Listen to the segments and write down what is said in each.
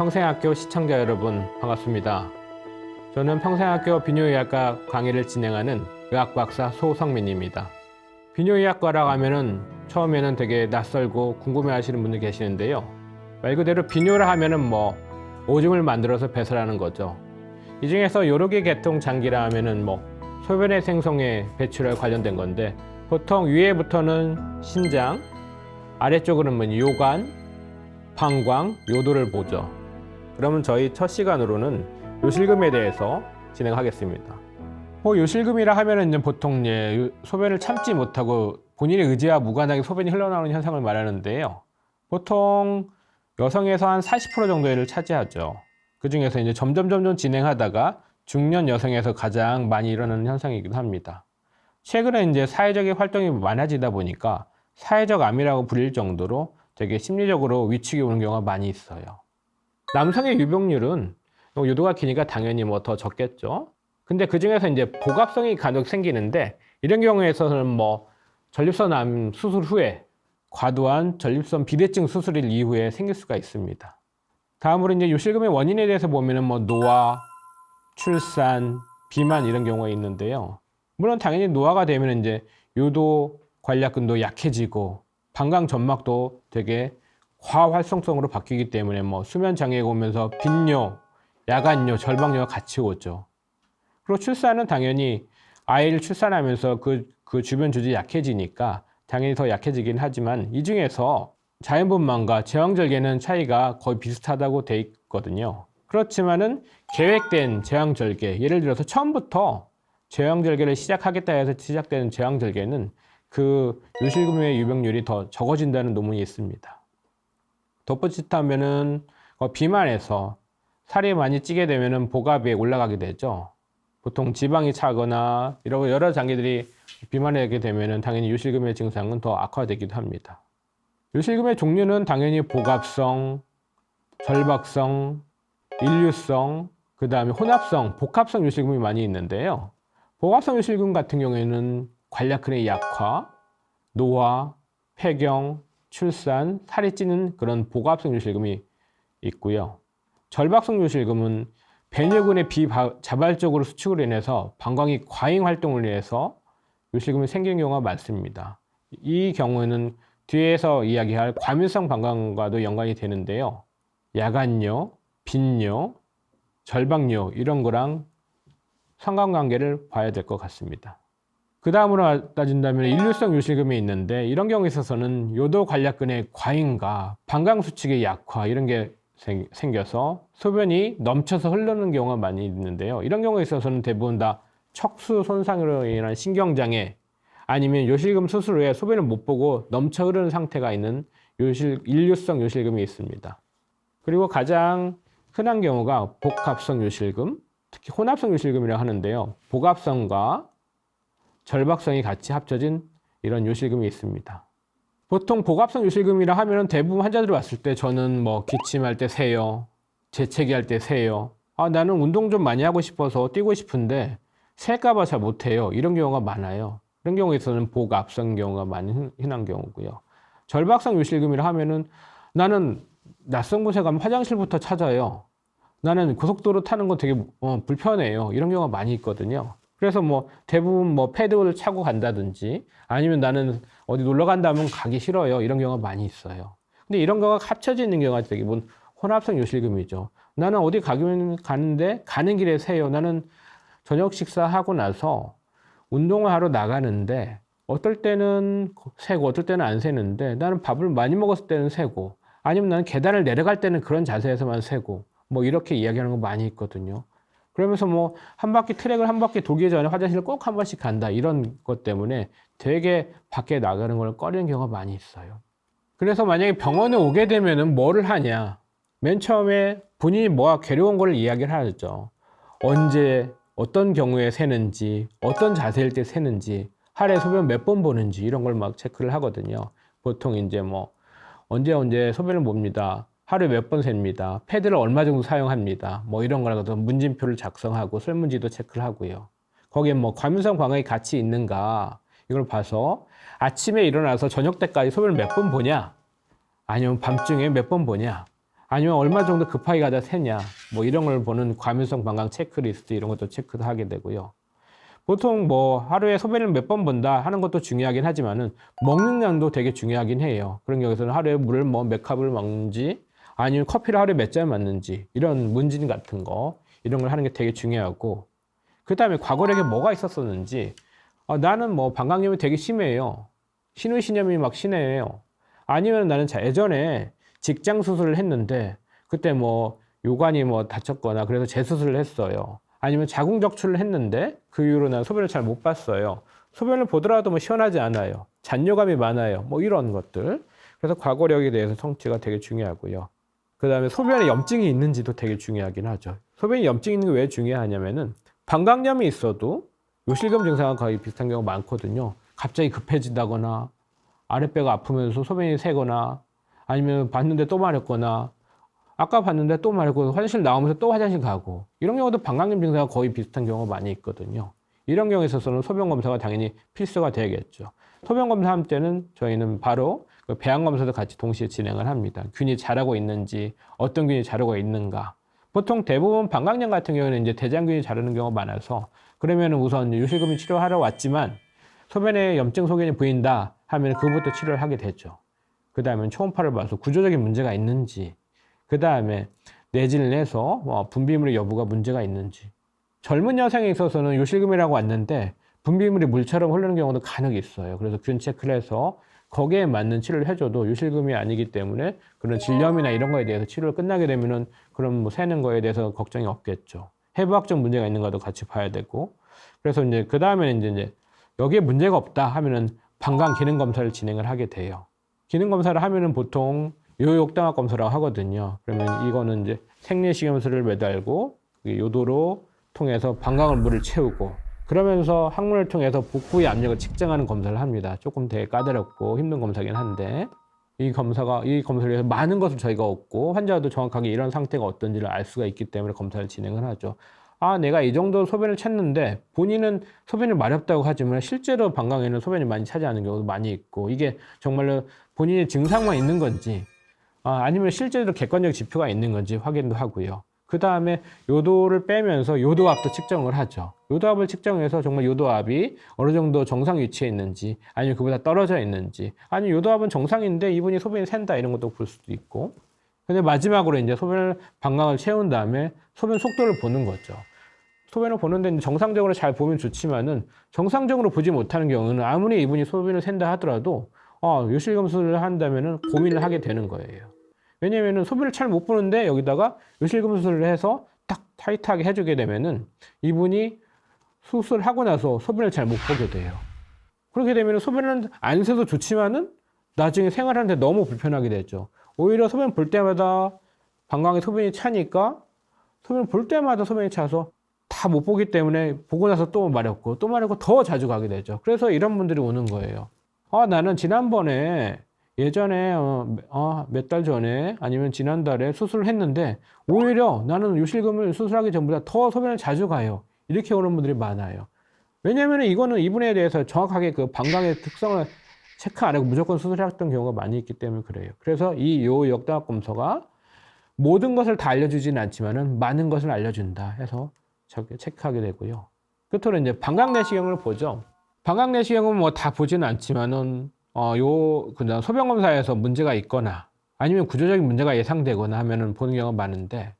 평생학교 시청자 여러분 반갑습니다. 저는 평생학교 비뇨의학과 강의를 진행하는 의학 박사 소성민입니다. 비뇨의학과라고 하면은 처음에는 되게 낯설고 궁금해하시는 분들 계시는데요. 말 그대로 비뇨라 하면은 뭐 오줌을 만들어서 배설하는 거죠. 이 중에서 개 계통 장기라 하면은 뭐 소변의 생성에 배출에 관련된 건데 보통 위에부터는 신장, 아래쪽으로는 뭐 요관, 방광, 요도를 보죠. 그러면 저희 첫 시간으로는 요실금에 대해서 진행하겠습니다. 뭐 요실금이라 하면은 보통 요- 소변을 참지 못하고 본인의 의지와 무관하게 소변이 흘러나오는 현상을 말하는데요. 보통 여성에서 한 40% 정도를 차지하죠. 그 중에서 이제 점점 점점 진행하다가 중년 여성에서 가장 많이 일어나는 현상이기도 합니다. 최근에 이제 사회적인 활동이 많아지다 보니까 사회적 암이라고 불릴 정도로 되게 심리적으로 위축이 오는 경우가 많이 있어요. 남성의 유병률은 요도가 기니까 당연히 뭐 더 적겠죠. 근데 그 중에서 이제 복압성이 간혹 생기는데 이런 경우에서는 뭐 전립선 암 수술 후에 과도한 전립선 비대증 수술일 이후에 생길 수가 있습니다. 다음으로 이제 요실금의 원인에 대해서 보면은 뭐 노화, 출산, 비만 이런 경우가 있는데요. 물론 당연히 노화가 되면 이제 요도 관략근도 약해지고 방광 점막도 되게 과활성성으로 바뀌기 때문에 뭐 수면 장애가 오면서 빈뇨, 야간뇨, 절박뇨가 같이 오죠. 그리고 출산은 당연히 아이를 출산하면서 그, 그 주변 주지 약해지니까 당연히 더 약해지긴 하지만 이 중에서 자연분만과 제왕절개는 차이가 거의 비슷하다고 돼 있거든요. 그렇지만은 계획된 제왕절개, 예를 들어서 처음부터 제왕절개를 시작하겠다 해서 시작되는 제왕절개는 그 요실금의 유병률이 더 적어진다는 논문이 있습니다. 덧붙이다면은 어, 비만에서 살이 많이 찌게 되면은 복압이 올라가게 되죠. 보통 지방이 차거나 이런 여러 장기들이 비만하게 되면은 당연히 요실금의 증상은 더 악화되기도 합니다. 요실금의 종류는 당연히 복압성, 절박성, 인류성, 그 다음에 혼합성, 복합성 요실금이 많이 있는데요. 복합성 요실금 같은 경우에는 관략근의 약화, 노화, 폐경, 출산, 살이 찌는 그런 복합성 요실금이 있고요. 절박성 요실금은 배뇨근의 비자발적으로 수축으로 인해서 방광이 과잉 활동을 인해서 요실금이 생기는 경우가 많습니다. 이 경우에는 뒤에서 이야기할 과민성 방광과도 연관이 되는데요. 야간뇨, 빈뇨, 절박뇨 이런 거랑 상관관계를 봐야 될 것 같습니다. 그 다음으로 따진다면 인류성 요실금이 있는데 이런 경우에 있어서는 요도 관략근의 과잉과 방광 수축의 약화 이런 게 생- 생겨서 소변이 넘쳐서 흐르는 경우가 많이 있는데요. 이런 경우에 있어서는 대부분 다 척수 손상으로 인한 신경장애 아니면 요실금 수술 후에 소변을 못 보고 넘쳐 흐르는 상태가 있는 요실, 인류성 요실금이 있습니다. 그리고 가장 흔한 경우가 복합성 요실금, 특히 혼합성 요실금이라고 하는데요. 복합성과 절박성이 같이 합쳐진 이런 요실금이 있습니다. 보통 복합성 요실금이라 하면 대부분 환자들이 왔을 때 저는 뭐 기침할 때 세요, 재채기 할때 세요. 아, 나는 운동 좀 많이 하고 싶어서 뛰고 싶은데 셀까봐 잘 못해요. 이런 경우가 많아요. 이런 경우에서는 복압성 경우가 많이 흔- 흔한 경우고요. 절박성 요실금이라 하면은 나는 낯선 곳에 가면 화장실부터 찾아요. 나는 고속도로 타는 거 되게 어, 불편해요. 이런 경우가 많이 있거든요. 그래서 뭐 대부분 뭐 패드를 차고 간다든지 아니면 나는 어디 놀러 간다면 가기 싫어요. 이런 경우가 많이 있어요. 근데 이런 경우가 합쳐져 있는 경우가 본 혼합성 요실금이죠. 나는 어디 가기는 가는데 가는 길에 새요. 나는 저녁 식사하고 나서 운동을 하러 나가는데 어떨 때는 새고 어떨 때는 안 새는데 나는 밥을 많이 먹었을 때는 새고 아니면 나는 계단을 내려갈 때는 그런 자세에서만 새고 뭐 이렇게 이야기하는 거 많이 있거든요. 그러면서 뭐 한 바퀴 트랙을 한 바퀴 돌기 전에 화장실을 꼭 한 번씩 간다 이런 것 때문에 되게 밖에 나가는 걸 꺼리는 경우가 많이 있어요. 그래서 만약에 병원에 오게 되면은 뭐를 하냐? 맨 처음에 본인이 뭐가 괴로운 걸 이야기를 하죠. 언제 어떤 경우에 새는지, 어떤 자세일 때 새는지, 하루에 소변 몇 번 보는지 이런 걸 막 체크를 하거든요. 보통 이제 뭐 언제 언제 소변을 봅니다. 하루에 몇 번 셉니다. 패드를 얼마 정도 사용합니다. 뭐 이런 거라도 문진표를 작성하고 설문지도 체크를 하고요. 거기에 뭐 과민성 방광이 같이 있는가 이걸 봐서 아침에 일어나서 저녁 때까지 소변을 몇번 보냐 아니면 밤중에 몇 번 보냐 아니면 얼마 정도 급하게 가다 새냐 뭐 이런 걸 보는 과민성 방광 체크리스트 이런 것도 체크도 하게 되고요. 보통 뭐 하루에 소변을 몇 번 본다 하는 것도 중요하긴 하지만은 먹는 양도 되게 중요하긴 해요. 그런 경우에서는 하루에 물을 뭐 몇 컵을 먹는지 아니면 커피를 하루에 몇 잔 맞는지 이런 문진 같은 거 이런 걸 하는 게 되게 중요하고 그 다음에 과거력에 뭐가 있었었는지 어, 나는 뭐 방광염이 되게 심해요. 신우신염이 막 심해요. 아니면 나는 자 예전에 직장 수술을 했는데 그때 뭐 요관이 뭐 다쳤거나 그래서 재수술을 했어요. 아니면 자궁 적출을 했는데 그 이후로 난 소변을 잘 못 봤어요. 소변을 보더라도 뭐 시원하지 않아요. 잔뇨감이 많아요. 뭐 이런 것들. 그래서 과거력에 대해서 성취가 되게 중요하고요. 그 다음에 소변에 염증이 있는지도 되게 중요하긴 하죠. 소변에 염증이 있는 게 왜 중요하냐면은 방광염이 있어도 요실금 증상과 거의 비슷한 경우가 많거든요. 갑자기 급해진다거나 아랫배가 아프면서 소변이 새거나 아니면 봤는데 또 마렵거나 아까 봤는데 또 마렵고 화장실 나오면서 또 화장실 가고 이런 경우도 방광염 증상과 거의 비슷한 경우가 많이 있거든요. 이런 경우에 있어서는 소변 검사가 당연히 필수가 되겠죠. 소변 검사할 때는 저희는 바로 그 배양 검사도 같이 동시에 진행을 합니다. 균이 자라고 있는지 어떤 균이 자라고 있는가. 보통 대부분 방광염 같은 경우는 이제 대장균이 자라는 경우가 많아서 그러면 우선 요실금이 치료하러 왔지만 소변에 염증 소견이 보인다 하면 그부터 치료를 하게 되죠. 그 다음에 초음파를 봐서 구조적인 문제가 있는지, 그 다음에 내진을 해서 뭐 분비물의 여부가 문제가 있는지. 젊은 여성에 있어서는 요실금이라고 왔는데 분비물이 물처럼 흐르는 경우도 간혹 있어요. 그래서 균 체크를 해서 거기에 맞는 치료를 해줘도 요실금이 아니기 때문에 그런 질염이나 이런 거에 대해서 치료를 끝나게 되면은 그런 뭐 새는 거에 대해서 걱정이 없겠죠. 해부학적 문제가 있는가도 같이 봐야 되고. 그래서 이제 그 다음에 이제 이제 여기에 문제가 없다 하면은 방광 기능 검사를 진행을 하게 돼요. 기능 검사를 하면은 보통 요역당학 검사라고 하거든요. 그러면 이거는 이제 생리식염수를 매달고 그 요도로 통해서 방광을 물을 채우고 그러면서 항문을 통해서 복부의 압력을 측정하는 검사를 합니다. 조금 되게 까다롭고 힘든 검사긴 한데 이 검사가 이 검사를 위해서 많은 것을 저희가 얻고 환자도 정확하게 이런 상태가 어떤지를 알 수가 있기 때문에 검사를 진행을 하죠. 아, 내가 이 정도 소변을 찼는데 본인은 소변이 마렵다고 하지만 실제로 방광에는 소변이 많이 차지 않는 경우도 많이 있고 이게 정말로 본인의 증상만 있는 건지 아, 아니면 실제로 객관적 지표가 있는 건지 확인도 하고요. 그 다음에 요도를 빼면서 요도압도 측정을 하죠. 요도압을 측정해서 정말 요도압이 어느 정도 정상 위치에 있는지, 아니면 그보다 떨어져 있는지, 아니면 요도압은 정상인데 이분이 소변이 샌다 이런 것도 볼 수도 있고. 근데 마지막으로 이제 소변을 방광을 채운 다음에 소변 속도를 보는 거죠. 소변을 보는데 정상적으로 잘 보면 좋지만은 정상적으로 보지 못하는 경우는 아무리 이분이 소변을 샌다 하더라도 어, 요실금수를 한다면은 고민을 하게 되는 거예요. 왜냐면은 소변을 잘 못 보는데 여기다가 요실금수를 해서 딱 타이트하게 해주게 되면은 이분이 수술을 하고 나서 소변을 잘 못 보게 돼요. 그렇게 되면 소변은 안 새도 좋지만은 나중에 생활하는데 너무 불편하게 되죠. 오히려 소변 볼 때마다 방광에 소변이 차니까 소변 볼 때마다 소변이 차서 다 못 보기 때문에 보고 나서 또 마렵고 또 마렵고 더 자주 가게 되죠. 그래서 이런 분들이 오는 거예요. 아, 나는 지난번에 예전에 어, 어, 몇달 전에 아니면 지난달에 수술을 했는데 오히려 나는 요실금을 수술하기 전보다 더 소변을 자주 가요. 이렇게 오는 분들이 많아요. 왜냐하면 이거는 이분에 대해서 정확하게 그 방광의 특성을 체크 안 하고 무조건 수술했던 경우가 많이 있기 때문에 그래요. 그래서 이 요 역당학 검사가 모든 것을 다 알려주지는 않지만은 많은 것을 알려준다 해서 저게 체크하게 되고요. 끝으로 이제 방광 내시경을 보죠. 방광 내시경은 뭐 다 보지는 않지만은 어, 요, 그다음 소변 검사에서 문제가 있거나 아니면 구조적인 문제가 예상되거나 하면은 보는 경우가 많은데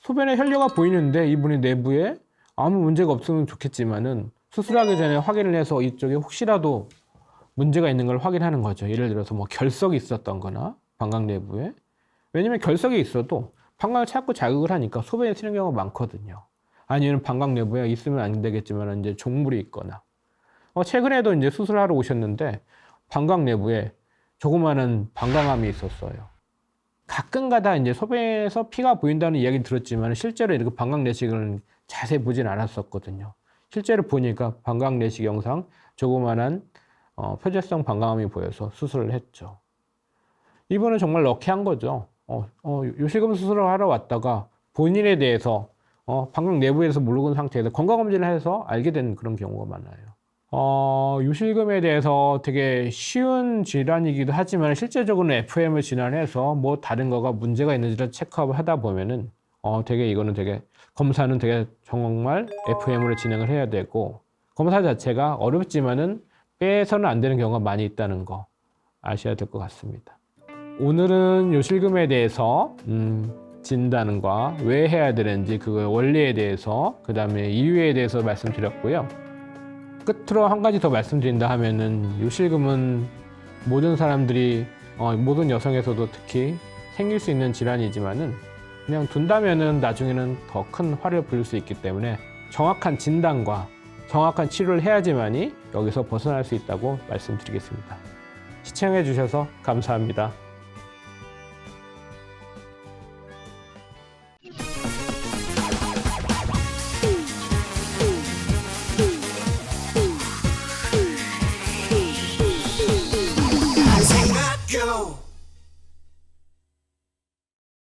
소변에 혈류가 보이는데 이분이 내부에 아무 문제가 없으면 좋겠지만은 수술하기 전에 확인을 해서 이쪽에 혹시라도 문제가 있는 걸 확인하는 거죠. 예를 들어서 뭐 결석이 있었던 거나 방광 내부에. 왜냐면 결석이 있어도 방광을 자꾸 자극을 하니까 소변이 튀는 경우가 많거든요. 아니면 방광 내부에 있으면 안 되겠지만 이제 종물이 있거나. 어, 최근에도 이제 수술하러 오셨는데 방광 내부에 조그마한 방광암이 있었어요. 가끔가다 이제 소변에서 피가 보인다는 이야기 들었지만 실제로 이렇게 방광 내시경을 자세히 보진 않았었거든요. 실제로 보니까 방광 내시경 영상 조그마한 어, 표재성 방광암이 보여서 수술을 했죠. 이분은 정말 럭키한 거죠. 어, 어, 요실금 수술을 하러 왔다가 본인에 대해서 어, 방광 내부에서 모르는 상태에서 건강검진을 해서 알게 된 그런 경우가 많아요. 어, 요실금에 대해서 되게 쉬운 질환이기도 하지만 실제적으로는 FM을 진단해서 뭐 다른 거가 문제가 있는지를 체크업을 하다 보면은 어, 되게 이거는 되게 검사는 되게 정말 FM으로 진행을 해야 되고 검사 자체가 어렵지만은 빼서는 안 되는 경우가 많이 있다는 거 아셔야 될 것 같습니다. 오늘은 요실금에 대해서 음, 진단과 왜 해야 되는지 그 원리에 대해서 그 다음에 이유에 대해서 말씀드렸고요. 끝으로 한 가지 더 말씀드린다 하면은 요실금은 모든 사람들이 어, 모든 여성에서도 특히 생길 수 있는 질환이지만은 그냥 둔다면은 나중에는 더 큰 화를 부를 수 있기 때문에 정확한 진단과 정확한 치료를 해야지만이 여기서 벗어날 수 있다고 말씀드리겠습니다. 시청해 주셔서 감사합니다.